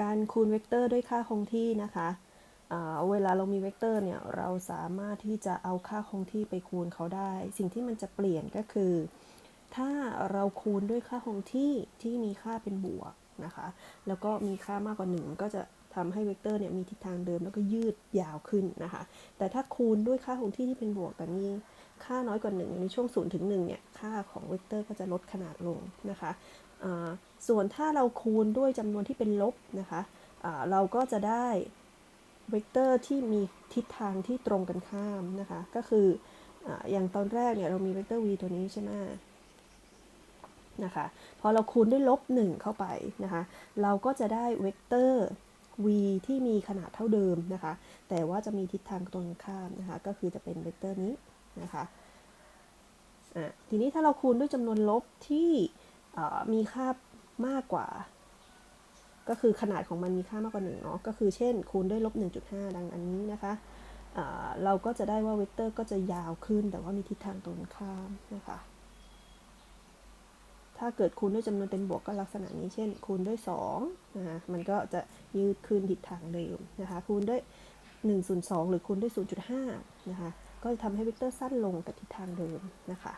การคูณเวกเตอร์ด้วยค่าคงที่นะคะเวลาเรามีเวกเตอร์เนี่ยเราสามารถที่จะเอาค่าคงที่ไปคูณเขาได้ สิ่งที่มันจะเปลี่ยนก็คือ ถ้าเราคูณด้วยค่าคงที่ที่มีค่าเป็นบวกนะคะแล้วก็มีค่ามากกว่า1ก็จะทำให้เวกเตอร์เนี่ยมีทิศทางเดิมแล้วก็ยืดยาวขึ้นนะคะแต่ถ้าคูณด้วยค่าคงที่ที่เป็นบวกแต่มี ค่าน้อยกว่า 1 ในช่วง 0 ถึง 1 เนี่ย ค่าของเวกเตอร์ก็จะลดขนาดลงนะคะส่วนถ้าเราคูณด้วยจำนวนที่เป็นลบนะคะเราก็จะได้เวกเตอร์ที่มีทิศทางที่ตรงกันข้ามนะคะ ก็คือออย่างตอนแรกเนี่ยเรามีเวกเตอร์ v ตัวนี้ใช่ไหมนะคะ พอเราคูณด้วยลบ 1 เข้าไปนะคะ เราก็จะได้เวกเตอร์ v ที่มีขนาดเท่าเดิมนะคะ แต่ว่าจะมีทิศทางตรงกันข้ามนะคะ ก็คือจะเป็นเวกเตอร์นี้ นะคะะทีนี้ถ้าเราคูณด้วยจำนวนลบที่มีค่ามากกว่า ก็คือขนาดของมันมีค่ามากกว่า1เนาะก็คือเช่น คูณด้วยลบ 1.5 ดังอันนี้นะคะเราก็จะได้ว่าเวกเตอร์ก็จะยาวขึ้น แต่ว่ามีทิศทางตรงข้ามนะคะถ้าเกิดคูณด้วยจำนวนเป็นบวกก็ลักษณะนี้เช่น คูณด้วย2นะคะมันก็จะยืดขึ้นทิศทางเดิมนะคะคูณด้วย 1ส่วน2หรือคูณด้วย 0.5 นะคะ ก็จะทำให้เวกเตอร์สั้นลงแต่ทิศทางเดิมนะคะ